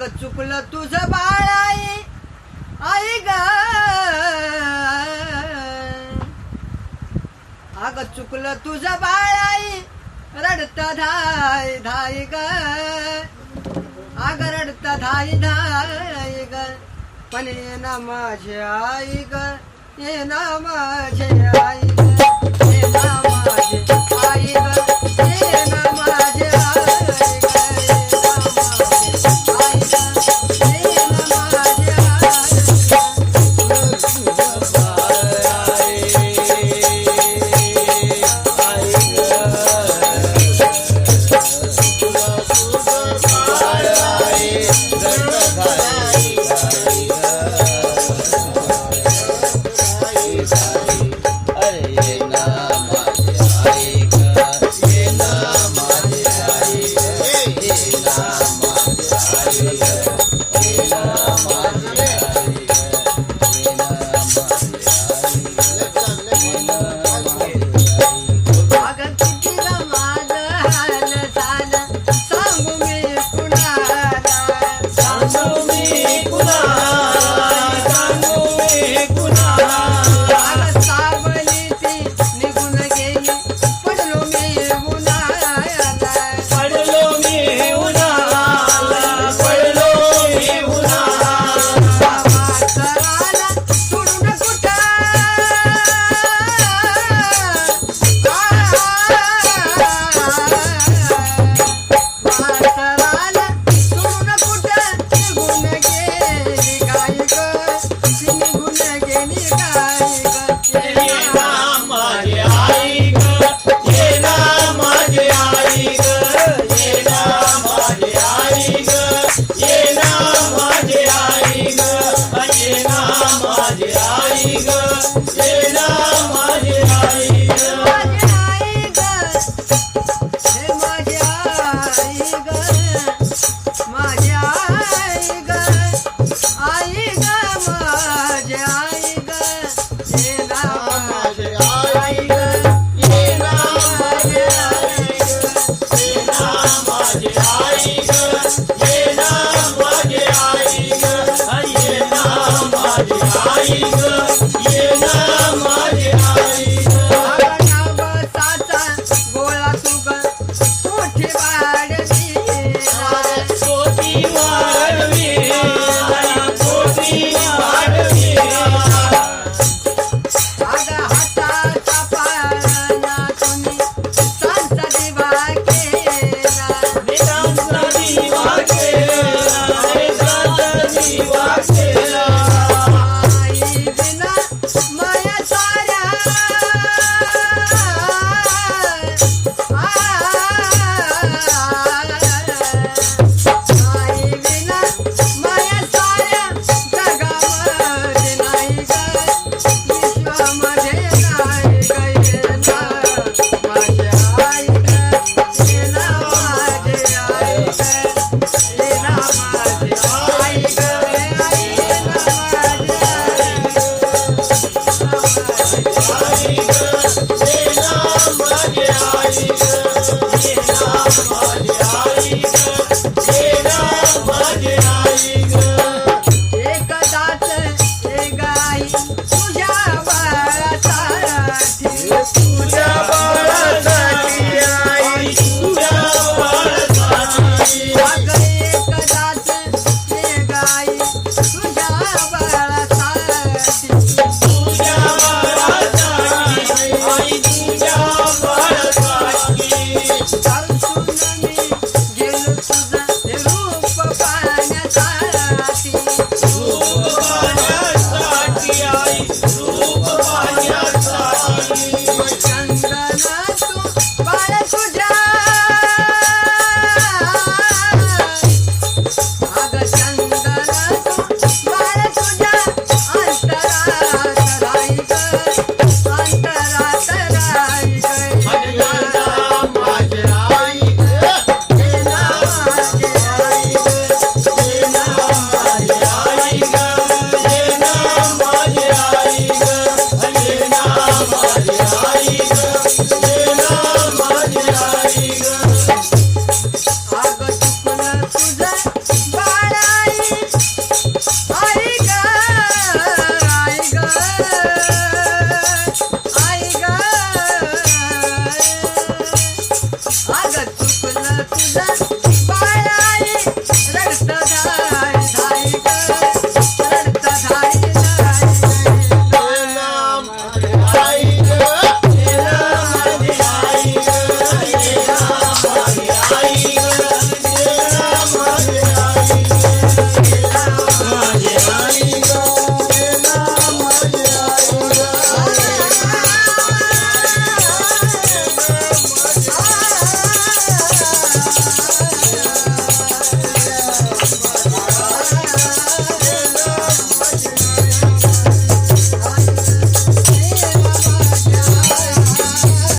अग चुकलं तुझ बाळ आई आई ग. अग चुकलं तुझ बाळ आई रडत धाय धाय ग. अग रडत धाय धाय ग. पण ये ना माझे आई ग ये ना माझे आई ग. ये ना माझे आई ग. Lord.